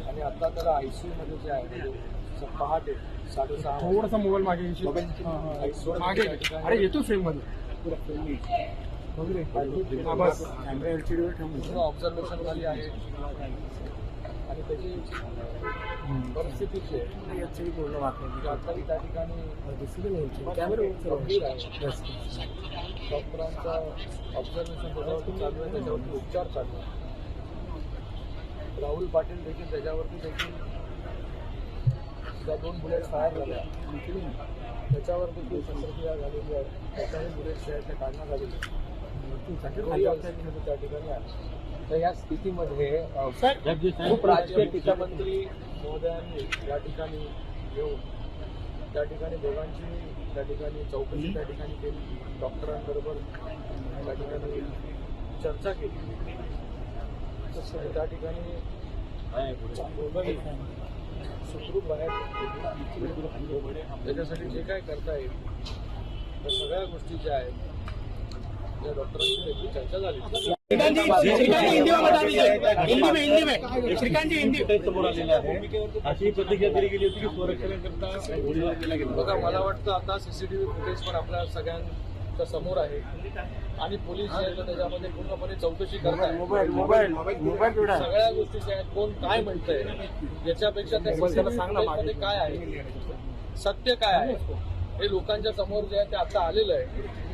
आणि आता त्याला आय सी मध्ये जे आहे म्हणजे पहाटे साडेसहा थोडासा मोबाईल मागे? हा, हा. मागे अरे येतो फ्रेममध्ये. हा, बस. कॅमेरा एलसीडी वर ठेवून ऑब्झर्वेशन झाली आहे. आणि त्याची परिस्थिती जी आहे. एलसीडी पूर्ण वाटलं ती आताही त्या ठिकाणी डॉक्टरांचा ऑब्झर्वेशन चालू आहे. त्याच्यावरती उपचार चालू आहे. राहुल पाटील देखील त्याच्यावरती देखील ज्या दोन बुलेट फायर झाल्या. त्याच्यावर देखील शस्त्रक्रिया झालेली आहे त्याच्याही बुलेट जे आहेत ते काढण्यात आलेले आहेत. त्या ठिकाणी आहे. तर या स्थितीमध्ये खूप राजकीय टीकामंत्री महोदयांनी या ठिकाणी येऊन त्या ठिकाणी दोघांची त्या ठिकाणी चौकशी त्या ठिकाणी केली. डॉक्टरांबरोबर त्या ठिकाणी चर्चा केली. तसं त्या ठिकाणी दोघंही सुखरूप बाहेर त्याच्यासाठी जे काय करता येईल त्या सगळ्या गोष्टी ज्या आहेत त्या डॉक्टरांची चर्चा झाली श्रीकांत जी हिंदी में बता दीजिए। हिंदी में हिंदी में। श्रीकांत जी हिंदी समोर आलेलं आहे अशी प्रतिक्रिया दिली गेली होती की संरक्षणाकरता गोळीबार केला गेला बघा मला वाटतं आता सीसीटीव्ही फुटेज पण आपल्या सगळ्यांच्या समोर आहे. आणि पोलीस जे आहेत त्याच्यामध्ये पूर्णपणे चौकशी करतात मोबाईल मोबाईल मोबाईल पिवळा सगळ्या गोष्टी ज्या आहेत कोण काय म्हणतंय याच्यापेक्षा त्या. मध्ये काय आहे? सत्य काय आहे? हे लोकांच्या समोर जे आहे ते आता आलेलं आहे.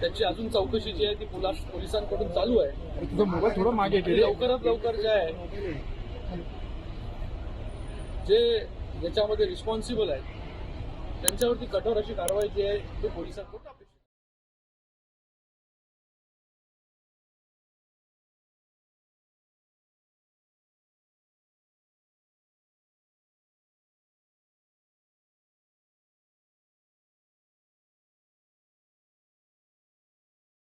त्याची अजून चौकशी जी आहे ती पोलास पोलिसांकडून चालू आहे. थोडा मागे लवकरात लवकर जे आहे जे याच्यामध्ये रिस्पॉन्सिबल आहेत त्यांच्यावरती कठोर अशी कारवाई जी आहे ते पोलिसांकडून.